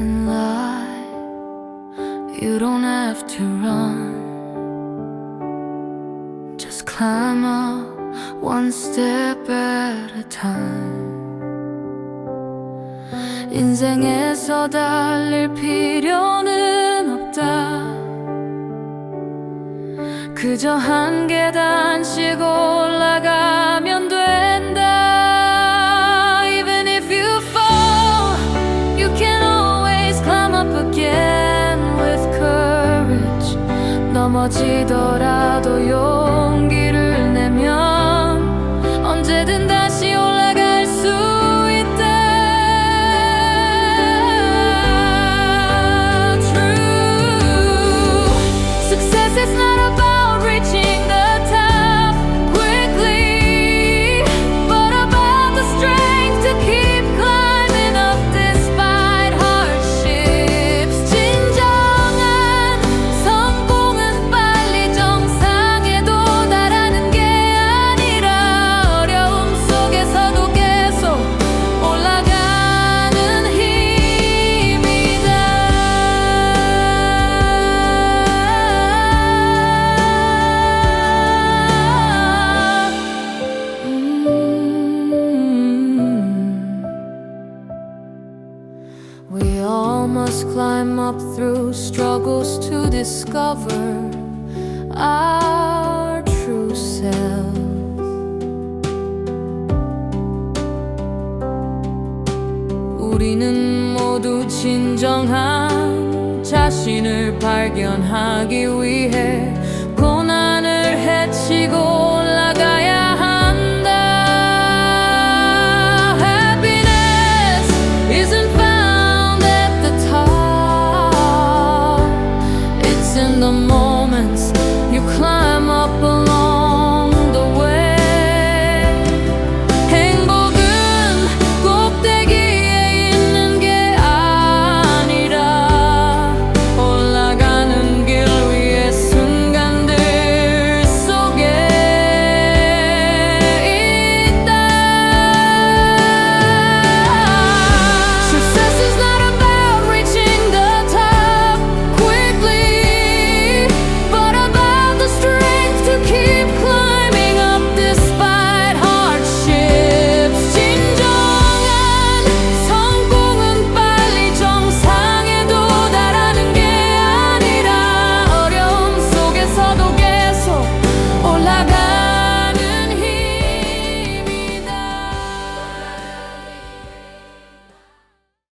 in life. You don't have to run. Just climb up one step at a time. 인생에서 달릴 필요는 없다. 그저 한 계단씩 올라가면 된 넘어지더라도 용기를 내면 언제든 다시 올라갈 수 있다. True. Success is not about We all must climb up through struggles to discover our true self. 우리는 모두 진정한 자신을 발견하기 위해